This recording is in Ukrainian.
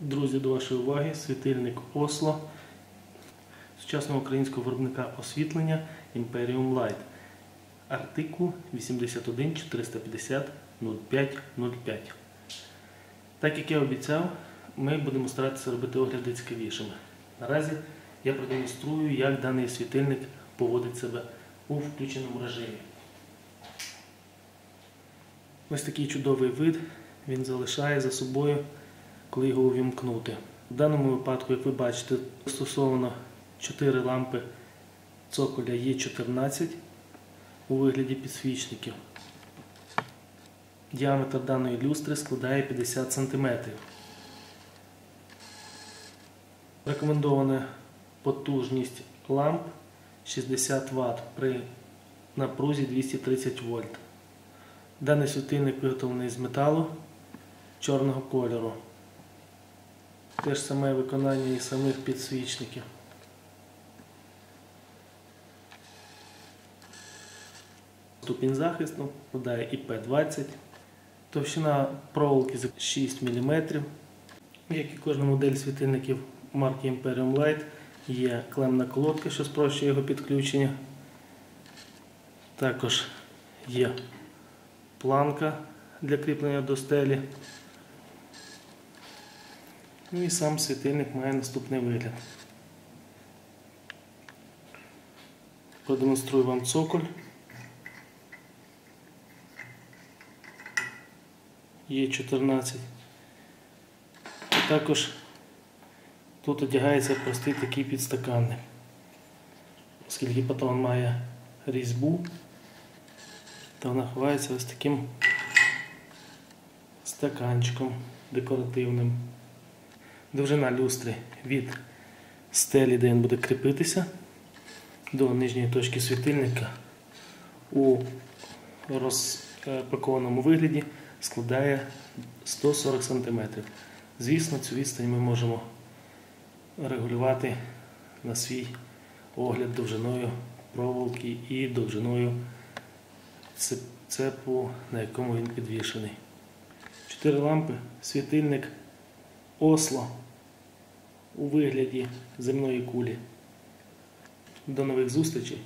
Друзі, до вашої уваги світильник Осло сучасного українського виробника освітлення Imperium Light. Артикул 81 450 05 05. Так як я обіцяв, ми будемо старатися робити огляди цікавішими. Наразі я продемонструю, як даний світильник поводить себе у включеному режимі. Ось такий чудовий вид він залишає за собою, коли його увімкнути. В даному випадку, як ви бачите, застосовано 4 лампи цоколя Е14 у вигляді підсвічників. Діаметр даної люстри складає 50 см. Рекомендована потужність ламп 60 Вт при напрузі 230 вольт. Даний світильник виготовлений з металу чорного кольору. Те ж саме виконання і самих підсвічників. Ступінь захисту складає ІП-20. Товщина проволоки 6 мм. Як і кожна модель світильників марки Imperium Light, є клемна колодка, що спрощує його підключення. Також є планка для кріплення до стелі. Ну і сам світильник має наступний вигляд. Продемонструю вам цоколь. Є 14. І також тут одягається простий такий підстаканник. Оскільки патрон має різьбу, то вона ховається ось таким стаканчиком декоративним. Довжина люстри від стелі, де він буде кріпитися, до нижньої точки світильника у розпакованому вигляді складає 140 см. Звісно, цю відстань ми можемо регулювати на свій огляд довжиною проволоки і довжиною цепу, на якому він підвішений. Чотири лампи, світильник, осло у вигляді земної кулі. До нових зустрічей!